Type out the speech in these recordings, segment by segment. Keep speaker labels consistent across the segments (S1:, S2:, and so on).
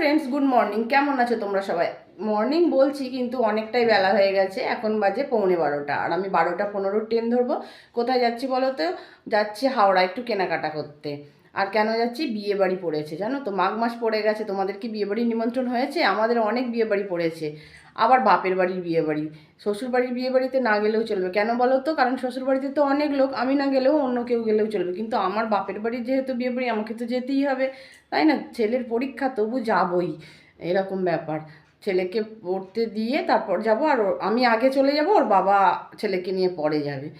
S1: Friends good morning কেমন আছো তোমরা সবাই? মর্নিং বলছি, কিন্তু অনেকটাই বেলা হয়ে গেছে। এখন বাজে পৌনে বারোটা। আর আমি বারোটা পনেরো ট্রেন ধরবো। কোথায় যাচ্ছি বলো তো? যাচ্ছি হাওড়া, একটু কেনাকাটা করতে। আর কেন যাচ্ছি? বিয়ে বাড়ি পড়েছে, জানো তো? মাঘ মাস পড়ে গেছে, তোমাদের কি বিয়ে বাড়ির নিমন্ত্রণ হয়েছে? আমাদের অনেক বিয়ে বাড়ি পড়েছে। আবার বাপের বাড়ির বিয়ে বাড়ি। শ্বশুর বাড়ির বিয়ে বাড়িতে না গেলেও চলবে। কেন বলো তো? কারণ শ্বশুর বাড়িতে তো অনেক লোক। আমি না গেলেও অন্য কেউ গেলেও চলবে। কিন্তু আমার বাপের বাড়ির যেহেতু বিয়ে বাড়ি, আমাকে তো যেতেই হবে। তাই না? ছেলের পরীক্ষা, তবু যাবই। এরকম ব্যাপার। ছেলেকে পড়তে দিয়ে তারপর যাব। আর আমি আগে চলে যাব, ওর বাবা ছেলেকে নিয়ে পরে যাবে।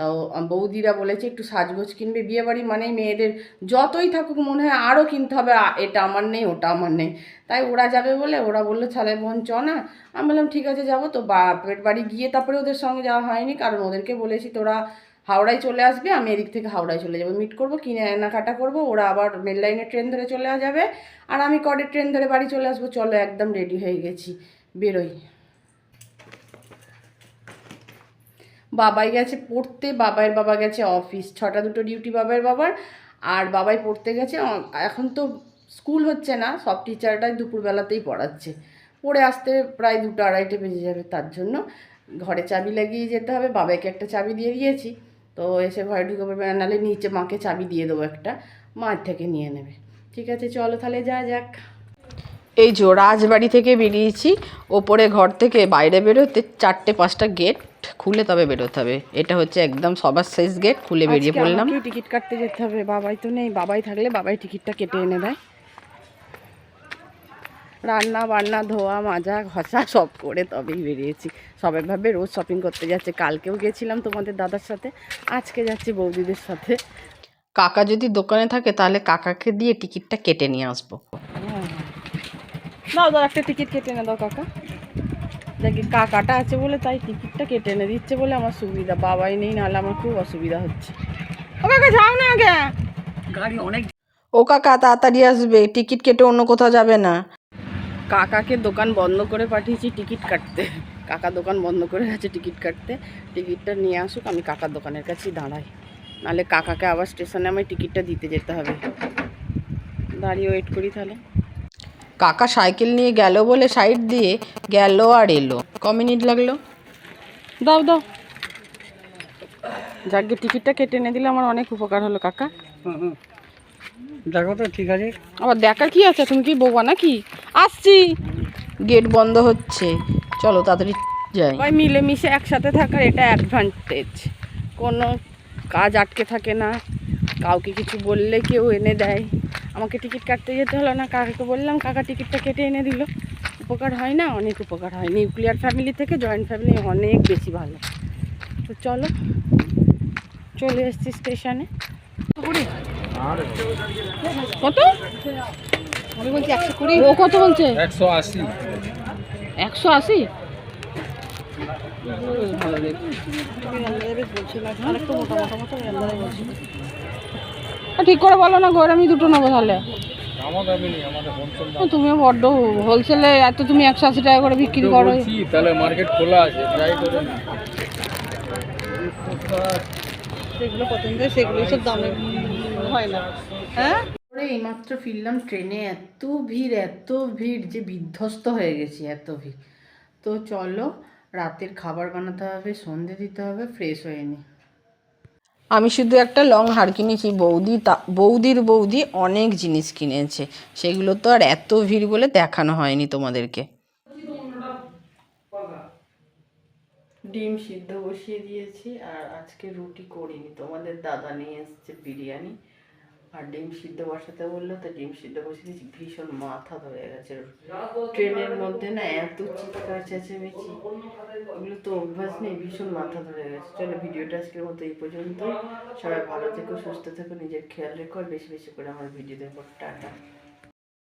S1: তাও বৌদিরা বলেছে, একটু সাজগোজ কিনবে বিয়ে বাড়ি মানে মেয়েদের যতই থাকুক মনে হয় আরও কিনতে হবে এটা আমার নেই, ওটা আমার নেই। তাই ওরা যাবে বলে, ওরা বলল, ছালে বোন, চ না। আমি বললাম, ঠিক আছে, যাব। তো বাপের বাড়ি গিয়ে তারপরে ওদের সঙ্গে যাওয়া হয়নি, কারণ ওদেরকে বলেছি, তোরা হাওড়ায় চলে আসবে, আমি এদিক থেকে হাওড়ায় চলে যাব। মিট করব, কিনে কেনাকাটা করব, ওরা আবার মেল লাইনের ট্রেন ধরে চলে যাবে। আর আমি কডের ট্রেন ধরে বাড়ি চলে আসব, চলো একদম রেডি হয়ে গেছি, বেরোই। বাবাই গেছে পড়তে, বাবাইয়ের বাবা গেছে অফিস ছটা দুটো ডিউটি বাবাইয়ের বাবার, আর বাবাই পড়তে গেছে। এখন তো স্কুল হচ্ছে না, সব টিচারটাই দুপুরবেলাতেই পড়াচ্ছে। পড়ে আসতে প্রায় দুটো আড়াইটে বেজে যাবে তার জন্য। ঘরে চাবি লাগিয়ে যেতে হবে, বাবাইকে একটা চাবি দিয়ে দিয়েছি। তো এসে ঘরে ঢুকে পড়বে, নাহলে নিচে মাকে চাবি দিয়ে দেবো একটা, মার থেকে নিয়ে নেবে। ঠিক আছে, চলো তাহলে যা যাক। এই যে রাজবাড়ি থেকে বেরিয়েছি ওপরে ঘর থেকে বাইরে বেরোতে চারটে পাঁচটা গেট খুলে তবে বেরোতে হবে। এটা হচ্ছে একদম সবার শেষ গেট খুলে বেরিয়ে পড়লাম। টিকিট কাটতে যেতে হবে বাবাই তো নেই বাবাই থাকলে বাবাই টিকিটটা কেটে এনে দেয়। রান্না বান্না ধোয়া মাজা ঘষা সব করে তবেই বেরিয়েছি। সবাই ভাবে রোজ শপিং করতে যাচ্ছে। কালকেও গেছিলাম তোমাদের দাদার সাথে আজকে যাচ্ছি বৌদিদের সাথে। কাকা যদি দোকানে থাকে তাহলে কাকাকে দিয়ে টিকিটটা কেটে নিয়ে আসব। দাও দাও একটা টিকিট কেটে এনে দাও কাকা। দেখি কাকাটা আছে বলে তাই টিকিটটা কেটে এনে দিচ্ছে বলে আমার সুবিধা। বাবাই নেই নাহলে আমার খুব অসুবিধা হচ্ছে। ও কাকা যাও না আগে।
S2: গাড়ি অনেক
S1: ও কাকা তাড়াতাড়ি আসবে। টিকিট কেটে অন্য কোথাও যাবে না। কাকাকে দোকান বন্ধ করে পাঠিয়েছি টিকিট কাটতে। কাকা দোকান বন্ধ করে গেছে টিকিট কাটতে। টিকিটটা নিয়ে আসুক আমি কাকার দোকানের কাছেই দাঁড়াই। নাহলে কাকাকে আবার স্টেশনে আমায় টিকিটটা দিতে যেতে হবে। দাঁড়িয়ে ওয়েট করি তাহলে। কাকা সাইকেল নিয়ে গেল বলে সাইড দিয়ে গেল আর এলো। ক মিনিট লাগল? দাও দাও। যাকে টিকিটটা কেটে এনে দিলে আমার অনেক উপকার হলো কাকা।
S2: হুম, হুম। দেখো তো ঠিক আছে।
S1: আবার দেখার কি আছে? তুমি কি বোবা নাকি? আসছি। গেট বন্ধ হচ্ছে। চলো তাড়াতাড়ি যাই। সবাই মিলেমিশে একসাথে থাকার এটা অ্যাডভান্টেজ কোনো কাজ আটকে থাকে না। কাউকে কিছু বললে কেউ এনে দেয়। আমাকে টিকিট কাটতে যেতে হলো না কাকাকে বললাম কাকা টিকিটটা কেটে এনে দিল। উপকার হয় না? অনেক উপকার হয়। নিউক্লিয়ার ফ্যামিলি থেকে জয়েন্ট ফ্যামিলি অনেক বেশি ভালো। তো চলো চলে এসেছি স্টেশনে। কত? আমি বলছি একশো কুড়ি। ও কত বলছে?
S2: একশো আশি।
S1: একশো আশি? ঠিক করে বলো না ঘর আমি দুটো নেব তাহলে।
S2: নেই
S1: তুমিও বড্ড হোলসেলে এত তুমি একশো আশি টাকা করে বিক্রি করো।
S2: তাহলে মার্কেট খোলা আছে ট্রাই করে
S1: সেগুলো পছন্দ সেগুলো সব দামে হয় না। হ্যাঁ? এইমাত্র ফিরলাম ট্রেনে এত ভিড় এত ভিড় যে বিধ্বস্ত হয়ে গেছি এত ভিড়। তো চলো রাতের খাবার বানাতে হবে সন্ধে দিতে হবে ফ্রেশ হয়ে নি। আমি শুধু একটা লং হার কিনেছি, বৌদি তা, বৌদির বৌদি অনেক জিনিস কিনেছে। সেগুলো তো আর এত ভিড় বলে দেখানো হয়নি তোমাদেরকে। ডিম সিদ্ধ বসিয়ে দিয়েছি আর আজকে রুটি করিনি। তোমাদের দাদা নিয়ে এসছে বিরিয়ানি। আর ডিম সিদ্ধ বসাতে বলল, তো ডিম সিদ্ধ বসে দিয়েছি। ভীষণ মাথা ধরে গেছে। ট্রেনের মধ্যে না এত চিৎকার চেঁচেমেচি। এগুলো তো অভ্যাস নেই, ভীষণ মাথা ধরে গেছে। চলো ভিডিওটা আজকের মতো এই পর্যন্ত। সবাই ভালো থেকো, সুস্থ থেকো, নিজের খেয়াল রেখো, আর বেশি বেশি করে আমার ভিডিও দেখো। টাটা।